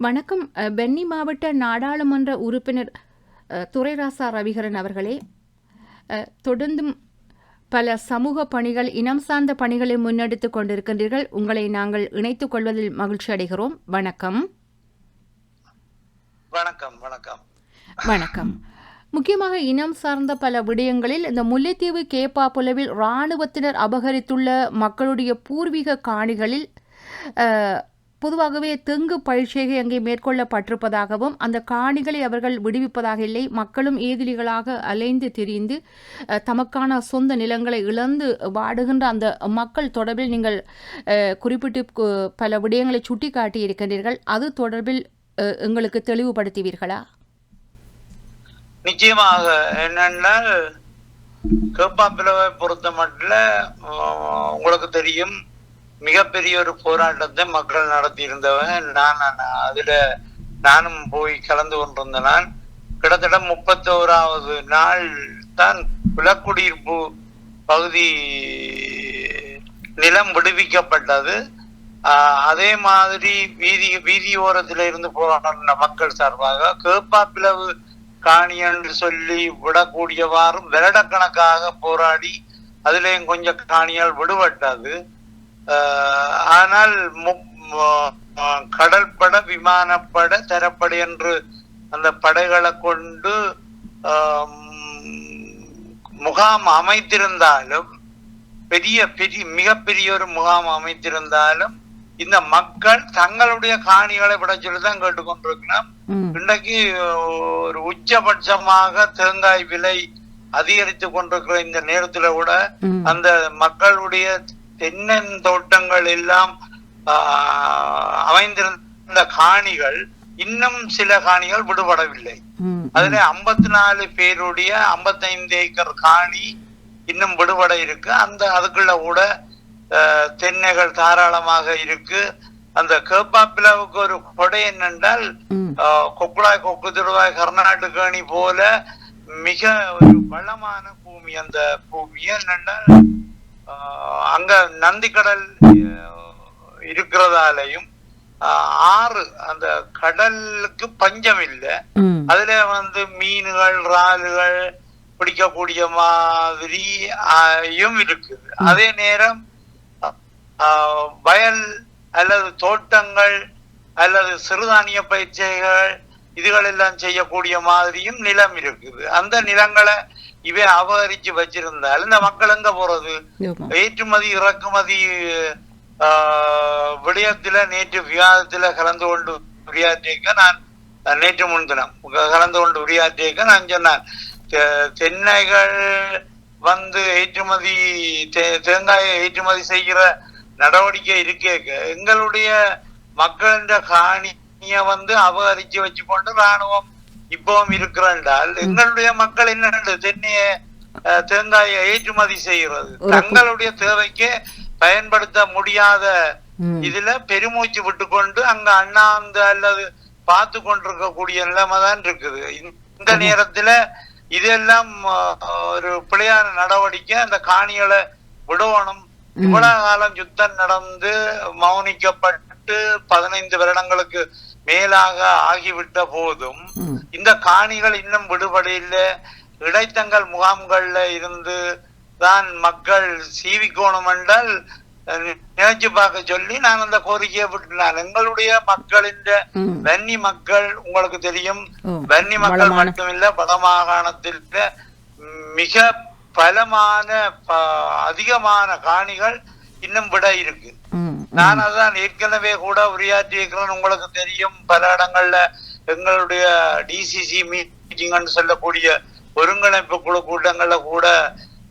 வணக்கம். பென்னி மாவட்ட நாடாளுமன்ற உறுப்பினர் அஹ், துரைராசா ரவிகரன் அவர்களே. தொடர்ந்தும் பல சமூக பணிகள் இனம் சார்ந்த பணிகளை முன்னெடுத்துக் கொண்டிருக்கின்றீர்கள். உங்களை நாங்கள் இணைத்துக் கொள்வதில் மகிழ்ச்சி அடைகிறோம். வணக்கம். வணக்கம் வணக்கம். வணக்கம். முக்கியமாக இனம் சார்ந்த பல விடயங்களில் இந்த முல்லைத்தீவு கேப்பாப்புலவில் இராணுவத்தினர் அபகரித்துள்ள மக்களுடைய பூர்வீக காணிகளில் பொதுவாகவே தெங்கு பயிற்சியை அங்கே மேற்கொள்ளப்பட்டிருப்பதாகவும் அந்த காணிகளை அவர்கள் விடுவிப்பதாக இல்லை மக்களும் ஏதிலிகளாக அலைந்து திரிந்து தமக்கான சொந்த நிலங்களை இழந்து வாடுகின்ற அந்த மக்கள் தொடர்பில் நீங்கள் குறிப்பிட்டு பல விடயங்களை சுட்டிக்காட்டி இருக்கின்றீர்கள் அது தொடர்பில் எங்களுக்கு தெளிவுபடுத்துவீர்களா? நிச்சயமாக. என்னென்னால் கேப்பாப்பிலவை பொறுத்த மட்டும் உங்களுக்கு தெரியும் மிகப்பெரிய ஒரு போராட்டத்தை மக்கள் நடத்தி இருந்தவன் நான் அதுல நானும் போய் கலந்து கொண்டிருந்த நான் கிட்டத்தட்ட முப்பத்தோராவது நாள் தான் குலக்குடியிருப்பு பகுதி நிலம் விடுவிக்கப்பட்டது. அதே மாதிரி வீதி வீதியோரத்தில் இருந்து போராடின மக்கள் சார்பாக கேப்பாப்பிளவு காணி என்று சொல்லி விடக்கூடியவாறும் விரடக்கணக்காக போராடி அதிலேயும் கொஞ்சம் காணியால் விடுபட்டது. ஆனால் கடற்பட விமானப்பட தரப்படை என்று அந்த படைகளை கொண்டு முகாம் அமைத்திருந்தாலும் பெரிய பெரிய மிகப்பெரிய ஒரு முகாம் அமைத்திருந்தாலும் இந்த மக்கள் தங்களுடைய காணிகளை விட சொல்லி தான் கேட்டுக்கொண்டிருக்கணும் ம். இன்றைக்கு ஒரு உச்சபட்சமாக தேங்காய் விலை அதிகரித்து கொண்டிருக்கிற இந்த நேரத்துல கூட அந்த மக்களுடைய தென்னந்தோட்டங்கள் எல்லாம் அமைந்திருந்த காணிகள் இன்னும் சில காணிகள் விடுபடவில்லை. அதுல ஐம்பத்தி நாலு பேருடைய 55 ஏக்கர் காணி இன்னும் விடுபட இருக்கு. அந்த அதுக்குள்ள கூட தென்னைகள் தாராளமாக இருக்கு. அந்த கேப்பாப்பிலாவுக்கு ஒரு கொடை என்னென்றால் கொக்குடாய் கொக்கு திருவாய் கர்நாடக அணி போல மிக ஒரு வளமான பூமி. அந்த பூமி என்னென்றால் அங்க நந்திக்கடல் இருக்கிறதாலையும் ஆறு அந்த கடலுக்கு பஞ்சம் இல்லை. அதுல வந்து மீன்கள் இறாலுகள் பிடிக்கக்கூடிய மாதிரி ஆயும் இருக்குது. அதே நேரம் ஆஹ், வயல் அல்லது தோட்டங்கள் அல்லது சிறுதானிய பயிற்சிகள் இதுகள் எல்லாம் செய்யக்கூடிய மாதிரியும் நிலம் இருக்குது. அந்த நிலங்களை இவை அபகரிச்சு வச்சிருந்தால் இந்த மக்கள் எங்க போறது. ஏற்றுமதி இறக்குமதி ஆஹ், விடயத்தில நேற்று விவாதத்தில கலந்து கொண்டு உரையாற்றியிருக்க நான் நேற்று முன்தினம் கலந்து கொண்டு உரையாற்றியிருக்க நான் சொன்னேன் தென்னைகள் வந்து ஏற்றுமதி தேங்காயை ஏற்றுமதி செய்கிற நடவடிக்கை இருக்கே எங்களுடைய மக்களின் காணிய வந்து அபகரிச்சு வச்சுக்கொண்டு ராணுவம் இப்பவும் இருக்கிறால் எங்களுடைய மக்கள் என்ன தென்னைய தேங்காயை ஏற்றுமதி செய்கிறது. தங்களுடைய தேவைக்கு பயன்படுத்த முடியாத இதுல பெருமூச்சு விட்டுக்கொண்டு அங்க அண்ணாந்து அல்லது பார்த்து கொண்டிருக்கக்கூடிய நிலைமை தான் இருக்குது. இந்த நேரத்துல இதெல்லாம் ஒரு பிழையான நடவடிக்கை. அந்த காணிகளை விடணும் இவ்வளவு காலம் யுத்தம் நடந்து மௌனிக்கப்பட்டு பதினைந்து வருடங்களுக்கு மேலாக ஆகிவிட்ட போதும் இந்த காணிகள் இன்னும் விடுபடையில் இடைத்தங்கள் முகாம்கள்ல இருந்து தான் மக்கள் சீவிக்கோணும் என்றால் நினைச்சு பார்க்க சொல்லி நான் அந்த கோரிக்கையை விட்டுனான் எங்களுடைய மக்களின் வன்னி மக்கள் உங்களுக்கு தெரியும். வன்னி மக்கள் மட்டுமில்ல வடமாகாணத்தில் மிக பலமான அதிகமான காணிகள் இன்னும் விட இருக்கு. நான் அதான் ஏற்கனவே கூட உரையாற்றி இருக்கிறேன். உங்களுக்கு தெரியும் பல இடங்கள்ல எங்களுடைய டிசிசி மீட்டிங்னு சொல்லக்கூடிய ஒருங்கிணைப்பு குழு கூட்டங்கள்ல கூட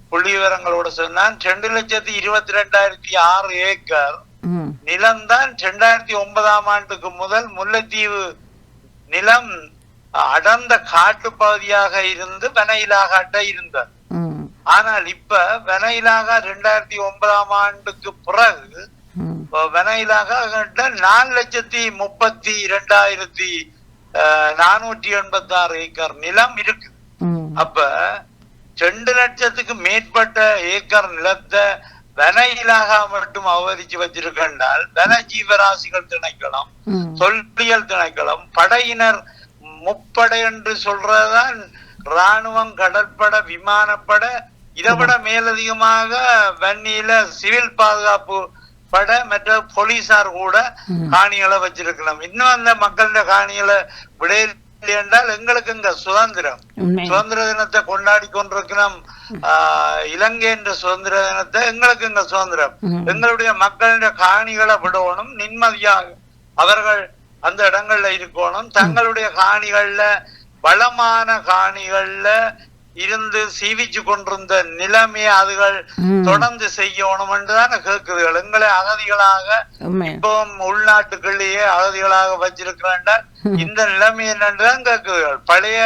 புள்ளி விவரங்களோட சொன்னான். ரெண்டு லட்சத்தி இருபத்தி ரெண்டாயிரத்தி ஆறு ஏக்கர் நிலம்தான் ரெண்டாயிரத்தி ஒன்பதாம் ஆண்டுக்கு முதல் முல்லைத்தீவு நிலம் அடர்ந்த காட்டு பகுதியாக இருந்து வனையிலாகாட்ட இருந்தது. ம். ஆனால் இப்ப வனையிலாக ரெண்டாயிரத்தி ஒன்பதாம் ஆண்டுக்கு பிறகு வனையிலாக நாலு லட்சத்தி முப்பத்தி இரண்டாயிரத்தி நானூற்றி எண்பத்தி ஆறு ஏக்கர் நிலம் இருக்கு அப்ப ரெண்டு லட்சத்துக்கு மேற்பட்ட ஏக்கர் நிலத்தை வன இலாகா மட்டும் அவதரிச்சு வச்சிருக்கின்றால் வன ஜீவராசிகள் திணைக்களம். தொல்லியல் திணைக்களம் படையினர் முப்படை என்று சொல்றதுதான் ராணுவம் கடற்படை விமானப்படை இதை விட மேலதிகமாக வன்னியில சிவில் பாதுகாப்பு படை மற்ற போலீசார் கூட. காணிகளை வச்சிருக்கலாம். இன்னும் அந்த மக்களோட காணிகளை விடையில்லை என்றால் எங்களுக்கு இங்க சுதந்திரம். சுதந்திர தினத்தை கொண்டாடி கொண்டிருக்கிறோம் இலங்கை என்ற சுதந்திர தினத்தை எங்களுக்கு இங்க சுதந்திரம். எங்களுடைய மக்களுடைய காணிகளை விடணும் நிம்மதியாக அவர்கள் அந்த இடங்கள்ல இருக்கணும். தங்களுடைய காணிகள்ல வளமான காணிகள்ல இருந்து சீவிச்சு கொண்டிருந்த நிலைமையை அதுகள். தொடர்ந்து செய்யணும் என்றுதான் கேட்குதுகள் எங்களை அகதிகளாக இப்போ உள்நாட்டுக்குள்ளேயே அகதிகளாக வச்சிருக்கிறேன் இந்த நிலைமை என்னன்றுதான் கேட்குதுகள் பழைய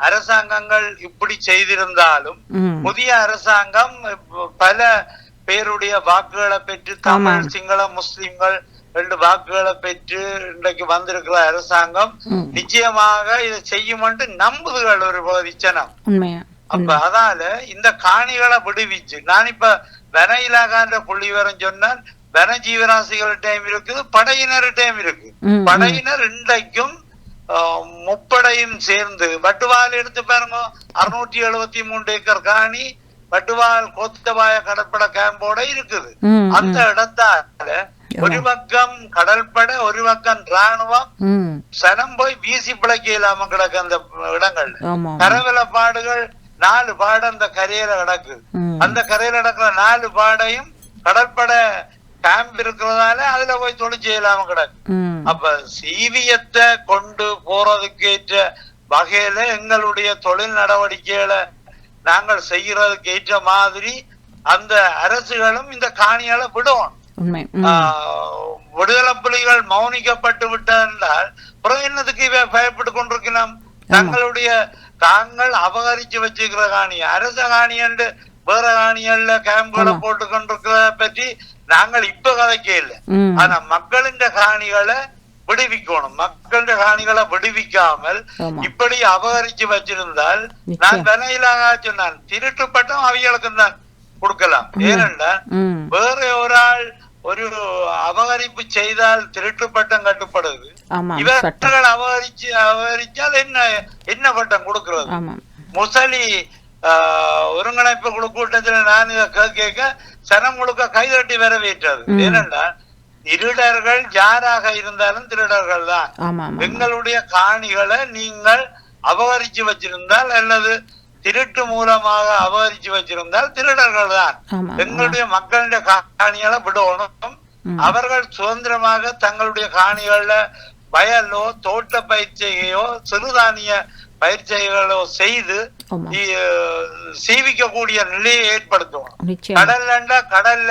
அரசாங்கங்கள் இப்படி செய்திருந்தாலும். புதிய அரசாங்கம் பல பேருடைய வாக்குகளை பெற்று தமிழ். சிங்கள முஸ்லிம்கள் ரெண்டு வாக்குகளை பெற்று இன்றைக்கு வந்திருக்கிற அரசாங்கம். நிச்சயமாக இதை செய்யும் என்று நம்புதுகள் ஒரு பகுதி ஜனம் அப்ப அதால இந்த காணிகளை விடுவிச்சு. நான் இப்ப வன இலாகான்ற புள்ளி வரம் சொன்னால் வன ஜீவராசிகள் டைம் இருக்குது படையினர் டைம் இருக்கு. படையினர் இன்றைக்கும் முப்படையும் சேர்ந்து வட்டுவால் எடுத்து பாருங்க. அறுநூற்றி எழுபத்தி மூன்று ஏக்கர் காணி வட்டுவால் கோத்தபாய கடற்படை கேம்போட இருக்குது. அந்த இடத்தால ஒரு பக்கம் கடற்படை ஒரு பக்கம் ராணுவம் சனம் போய் வீசி பிழைக்க இல்லாம கிடக்கு அந்த இடங்கள்ல ஆமா. கரவல பாடுகள் நாலு பாடு அந்த கரையில கிடக்கு. அந்த கரையில நடக்கிற நாலு பாடையும் கடற்படை கேம்ப் இருக்கிறதால அதுல போய் தொழில் செய்யலாம கிடக்கு. அப்ப சீவியத்தை கொண்டு போறதுக்கு ஏற்ற வகையில எங்களுடைய தொழில் நடவடிக்கைகளை நாங்கள் செய்யறதுக்கு ஏற்ற மாதிரி அந்த அரசுகளும் இந்த காணிகளை விடும். உண்மை ம் ஆஹ், விடுதலை புலிகள் மௌனிக்கப்பட்டு விட்டால் அப்புறம் என்னதுக்கு பயப்பட்டு கொண்டிருக்கலாம் தங்களுடைய தாங்கள் அபகரிச்சு வச்சுக்கிற காணி அரச காணி என்று வேற காணிகள்ல கேம்புகளை. போட்டு கொண்டிருக்கிறத பற்றி நாங்கள் இப்ப கதைக்க இல்லை ஆனா மக்களின் காணிகளை விடுவிக்கணும். மக்களின் காணிகளை விடுவிக்காமல் இப்படி அபகரிச்சு வச்சிருந்தால். நான் வினையிலாக சொன்னான் திருட்டு பட்டம் அவைகளுக்கு தான் கொடுக்கலாம் ஏனென்றா ம். வேற ஒரு ஆள் ஒரு அபகரிப்பு செய்தால் திருட்டு பட்டம் கட்டுப்படுது. ஆமாம் சட்டம். இவர்கள் அபகரிச்சு அபகரிச்சால் என்ன என்ன பட்டம் கொடுக்கிறது? ஆமாம். முசலி ஆஹ், ஒருங்கிணைப்பு குழு கூட்டத்துல நான் கேட்க சனம் முழுக்க கைதட்டி வரவேற்றது. ம். ஏனென்றா திருடர்கள் யாராக இருந்தாலும் திருடர்கள் தான். எங்களுடைய காணிகளை நீங்கள் அபகரிச்சு வச்சிருந்தால் அல்லது திருட்டு மூலமாக அபகரிச்சு வச்சிருந்தால் திருடர்கள் தான் எங்களுடைய மக்களுடைய காணிகளை விடணும். அவர்கள் சுதந்திரமாக தங்களுடைய காணிகள்ல வயலோ தோட்ட பயிற்சியையோ சிறுதானிய பயிற்சிகளோ செய்து சீவிக்கக்கூடிய நிலையை ஏற்படுத்துவோம். கடல்லண்டா கடல்ல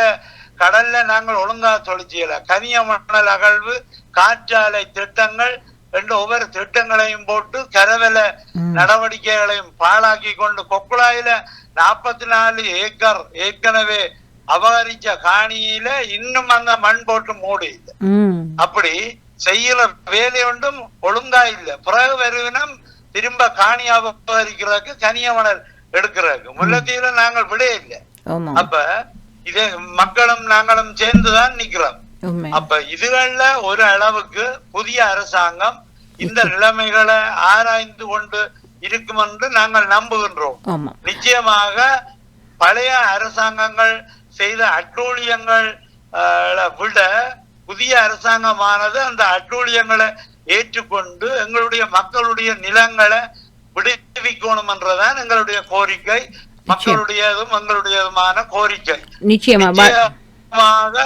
கடல்ல நாங்கள் ஒழுங்கா தொழிற்சியல கனிய மணல் அகழ்வு காற்றாலை திட்டங்கள் ரெண்டு ஒவ்வொரு திட்டங்களையும் போட்டு கரவல. நடவடிக்கைகளையும் பாழாக்கி கொண்டு கொக்குழாயில நாற்பத்தி நாலு ஏக்கர் ஏற்கனவே அபகரிச்ச காணியில இன்னும் அந்த மண் போட்டு மூடி. அப்படி செய்யற வேலை ஒன்றும் ஒழுங்கா இல்ல. பிறகு வருவினம் திரும்ப காணி அபகரிக்கிறதுக்கு கனிய மணல் எடுக்கிறதுக்கு. முல்லத்தீவுல நாங்கள் விட இல்லை. அப்ப இதே மக்களும் நாங்களும் சேர்ந்துதான் நிக்கிறோம். அப்ப இதுகள்ல ஒரு அளவுக்கு புதிய அரசாங்கம் இந்த நிலைமைகளை ஆராய்ந்து கொண்டு இருக்கும் என்று நாங்கள் நம்புகின்றோம். நிச்சயமாக பழைய அரசாங்கங்கள் செய்த அட்டூழியங்கள் விட புதிய அரசாங்கமானது அந்த அட்டூழியங்களை ஏற்றுக்கொண்டு எங்களுடைய மக்களுடைய நிலங்களை விடுவிக்கணும் என்றதான் எங்களுடைய கோரிக்கை. மக்களுடையதும் எங்களுடையதுமான கோரிக்கை. நிச்சயமாக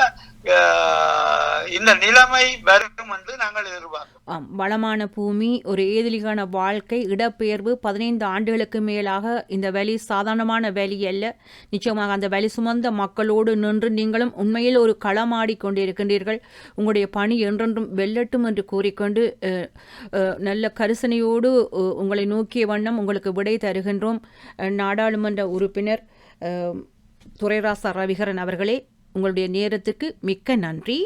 இந்த நிலைமை வரும் என்று நாங்கள் எதிர்பார்க்கிறோம். வளமான பூமி ஒரு ஏதிலிகான வாழ்க்கை இடப்பெயர்வு பதினைந்து ஆண்டுகளுக்கு மேலாக இந்த வலி சாதாரணமான வலி அல்ல. நிச்சயமாக அந்த வலி சுமந்த மக்களோடு நின்று நீங்களும் உண்மையில் ஒரு களமாடி கொண்டிருக்கின்றீர்கள். உங்களுடைய பணி என்றென்றும் வெல்லட்டும் என்று கூறிக்கொண்டு நல்ல கரிசனையோடு உங்களை நோக்கிய வண்ணம் உங்களுக்கு விடை தருகின்றோம். நாடாளுமன்ற உறுப்பினர் துரைராசா ரவிகரன் அவர்களே உங்களுடைய நேரத்துக்கு மிக்க நன்றி.